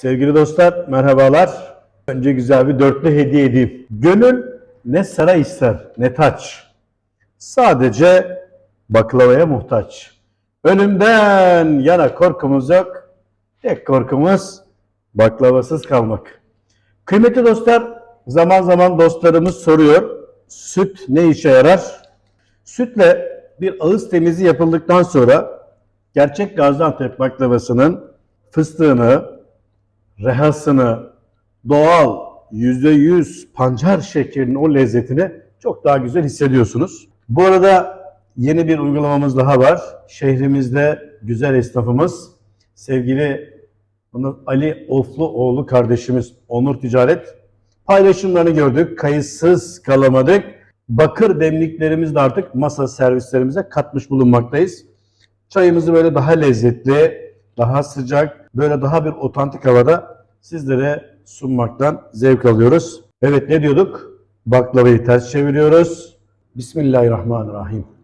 Sevgili dostlar merhabalar. Önce güzel bir dörtlü hediye edeyim. Gönül ne saray ister ne taç. Sadece baklavaya muhtaç. Ölümden yana korkumuz yok. Tek korkumuz baklavasız kalmak. Kıymetli dostlar zaman zaman dostlarımız soruyor. Süt ne işe yarar? Sütle bir ağız temizliği yapıldıktan sonra gerçek Gaziantep baklavasının fıstığını, rehasını, doğal %100 pancar şekerinin o lezzetini çok daha güzel hissediyorsunuz. Bu arada yeni bir uygulamamız daha var. Şehrimizde güzel esnafımız, sevgili Ali Ofluoğlu kardeşimiz Onur Ticaret paylaşımlarını gördük. Kayıtsız kalamadık. Bakır demliklerimizi de artık masa servislerimize katmış bulunmaktayız. Çayımızı böyle daha lezzetli, daha sıcak, böyle daha bir otantik havada sizlere sunmaktan zevk alıyoruz. Evet ne diyorduk? Baklavayı ters çeviriyoruz. Bismillahirrahmanirrahim.